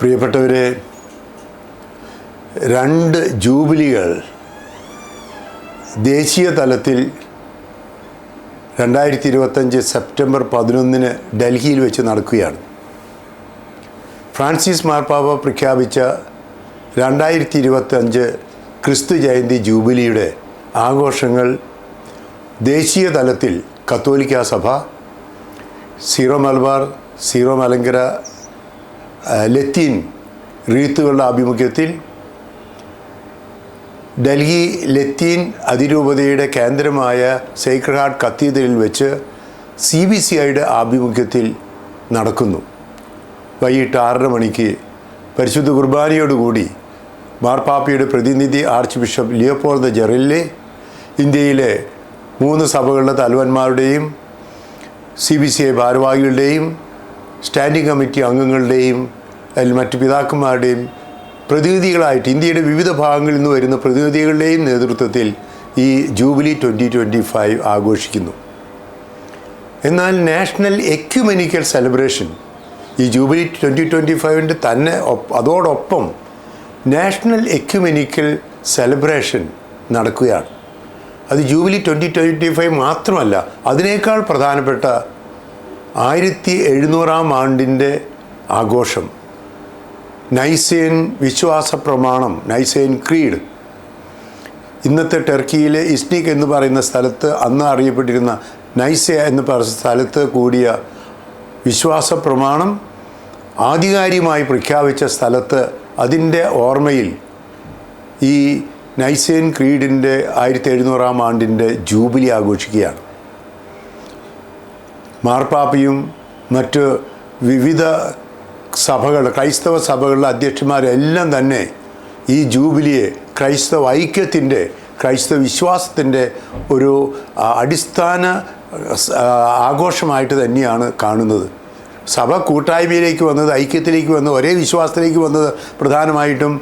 പ്രിയപ്പെട്ടവരെ രണ്ട് ജൂബിലികൾ ദേശീയ തലത്തിൽ രണ്ടായിരത്തി ഇരുപത്തഞ്ച് സെപ്റ്റംബർ പതിനൊന്നിന് ഡൽഹിയിൽ വെച്ച് നടക്കുകയാണ്. ഫ്രാൻസിസ് മാർപ്പാപ്പ പ്രഖ്യാപിച്ച രണ്ടായിരത്തി ഇരുപത്തഞ്ച് ക്രിസ്തു ജയന്തി ജൂബിലിയുടെ ആഘോഷങ്ങൾ ദേശീയ തലത്തിൽ കത്തോലിക്ക സഭ സീറോ മലബാർ സീറോ മലങ്കര ലത്തീൻ റീത്തുകളുടെ ആഭിമുഖ്യത്തിൽ ഡൽഹി ലത്തീൻ അതിരൂപതയുടെ കേന്ദ്രമായ സേക്രഡ് ഹാർട്ട് കത്തീഡ്രലിൽ വെച്ച് സി ബി സി ഐയുടെ ആഭിമുഖ്യത്തിൽ നടക്കുന്നു. വൈകിട്ട് ആറര മണിക്ക് പരിശുദ്ധ കുർബാനയോടുകൂടി മാർപ്പാപ്പയുടെ പ്രതിനിധി ആർച്ച് ബിഷപ്പ് ലിയോപോൾ ദ ജെറിലെ ഇന്ത്യയിലെ മൂന്ന് സഭകളുടെ തലവന്മാരുടെയും സി ബി സി ഐ ഭാരവാഹികളുടെയും സ്റ്റാൻഡിംഗ് കമ്മിറ്റി അംഗങ്ങളുടെയും അതിൽ മറ്റ് പിതാക്കന്മാരുടെയും പ്രതിനിധികളായിട്ട് ഇന്ത്യയുടെ വിവിധ ഭാഗങ്ങളിൽ നിന്ന് വരുന്ന പ്രതിനിധികളുടെയും നേതൃത്വത്തിൽ ഈ ജൂബിലി ട്വന്റി ട്വന്റി ഫൈവ് ആഘോഷിക്കുന്നു. എന്നാൽ നാഷണൽ എക്യുമെനിക്കൽ സെലിബ്രേഷൻ ഈ ജൂബിലി ട്വന്റി ട്വന്റി ഫൈവിന്റെ തന്നെ അതോടൊപ്പം നാഷണൽ എക്യുമെനിക്കൽ സെലിബ്രേഷൻ നടക്കുകയാണ്. അത് ജൂബിലി ട്വന്റി ട്വന്റി ഫൈവ് മാത്രമല്ല അതിനേക്കാൾ പ്രധാനപ്പെട്ട ആയിരത്തി എഴുന്നൂറാം ആണ്ടിന്റെ ആഘോഷം. നൈസേൻ വിശ്വാസ പ്രമാണം നൈസേൻ ക്രീഡ്. ഇന്നത്തെ ടെർക്കിയിലെ ഇസ്നിക് എന്ന് പറയുന്ന സ്ഥലത്ത് അന്ന് അറിയപ്പെട്ടിരുന്ന നൈസയ എന്ന് പറയുന്ന സ്ഥലത്ത് കൂടിയ വിശ്വാസ പ്രമാണം ആധികാരികമായി പ്രഖ്യാപിച്ച സ്ഥലത്ത് അതിന്റെ ഓർമ്മയിൽ ഈ നൈസേൻ ക്രീഡിന്റെ ആയിരത്തി എഴുന്നൂറാം ആണ്ടിന്റെ ജൂബിലി ആഘോഷിക്കുകയാണ്. മാർപ്പാപ്പയും മറ്റ് വിവിധ സഭകൾ ക്രൈസ്തവ സഭകളിലെ അധ്യക്ഷന്മാരെല്ലാം തന്നെ ഈ ജൂബിലിയെ ക്രൈസ്തവ ഐക്യത്തിന്റെ ക്രൈസ്തവ വിശ്വാസത്തിന്റെ ഒരു അടിസ്ഥാന ആഘോഷമായിട്ട് തന്നെയാണ് കാണുന്നത്. സഭ കൂട്ടായ്മയിലേക്ക് വന്നത് ഐക്യത്തിലേക്ക് വന്നത് ഒരേ വിശ്വാസത്തിലേക്ക് വന്നത് പ്രധാനമായിട്ടും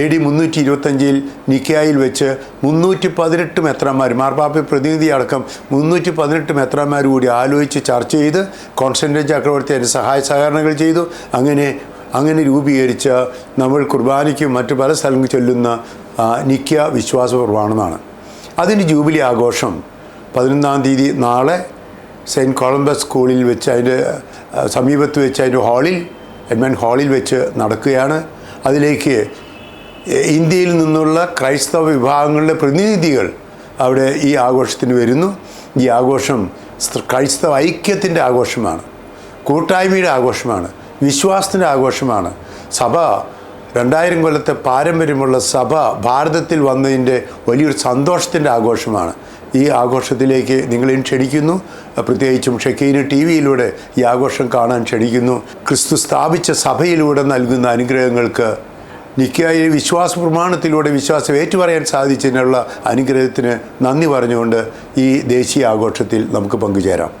എ ഡി മുന്നൂറ്റി ഇരുപത്തഞ്ചിൽ നിക്കായിൽ വെച്ച് മുന്നൂറ്റി പതിനെട്ട് മെത്രാന്മാർ മാർപ്പാപ്പി പ്രതിനിധി അടക്കം മുന്നൂറ്റി പതിനെട്ട് മെത്രാന്മാർ കൂടി ആലോചിച്ച് ചർച്ച ചെയ്ത് കോൺസ്റ്റന്റൈൻ ചക്രവർത്തി അതിന് സഹായ സഹകരണങ്ങൾ ചെയ്തു. അങ്ങനെ അങ്ങനെ രൂപീകരിച്ച നമ്മൾ കുർബാനയ്ക്കും മറ്റു പല സ്ഥലങ്ങളിൽ ചൊല്ലുന്ന നിക്ക വിശ്വാസ പ്രമാണമാണ് അതിന്റെ ജൂബിലി ആഘോഷം പതിനൊന്നാം തീയതി നാളെ സെയിന്റ് കൊളംബസ് സ്കൂളിൽ വെച്ച് അതിന്റെ സമീപത്ത് വെച്ച് അതിന്റെ ഹാളിൽ എഡ്മൻ ഹാളിൽ വെച്ച് നടക്കുകയാണ്. അതിലേക്ക് ഇന്ത്യയിൽ നിന്നുള്ള ക്രൈസ്തവ വിഭാഗങ്ങളുടെ പ്രതിനിധികൾ അവിടെ ഈ ആഘോഷത്തിന് വരുന്നു. ഈ ആഘോഷം ക്രൈസ്തവ ഐക്യത്തിന്റെ ആഘോഷമാണ്. കൂട്ടായ്മയുടെ ആഘോഷമാണ്. വിശ്വാസത്തിന്റെ ആഘോഷമാണ്. സഭ രണ്ടായിരം കൊല്ലത്തെ പാരമ്പര്യമുള്ള സഭ ഭാരതത്തിൽ വന്നതിന്റെ വലിയൊരു സന്തോഷത്തിന്റെ ആഘോഷമാണ്. ഈ ആഘോഷത്തിലേക്ക് നിങ്ങളെയും ക്ഷണിക്കുന്നു. പ്രത്യേകിച്ചും ഷെക്കീന് ടി വിയിലൂടെ ഈ ആഘോഷം കാണാൻ ക്ഷണിക്കുന്നു. ക്രിസ്തു സ്ഥാപിച്ച സഭയിലൂടെ നൽകുന്ന അനുഗ്രഹങ്ങൾക്ക് നിക്കായി വിശ്വാസ പ്രമാണത്തിലൂടെ വിശ്വാസം ഏറ്റുപറയാൻ സാധിച്ചതിനുള്ള അനുഗ്രഹത്തിന് നന്ദി പറഞ്ഞുകൊണ്ട് ഈ ദേശീയ ആഘോഷത്തിൽ നമുക്ക് പങ്കുചേരാം.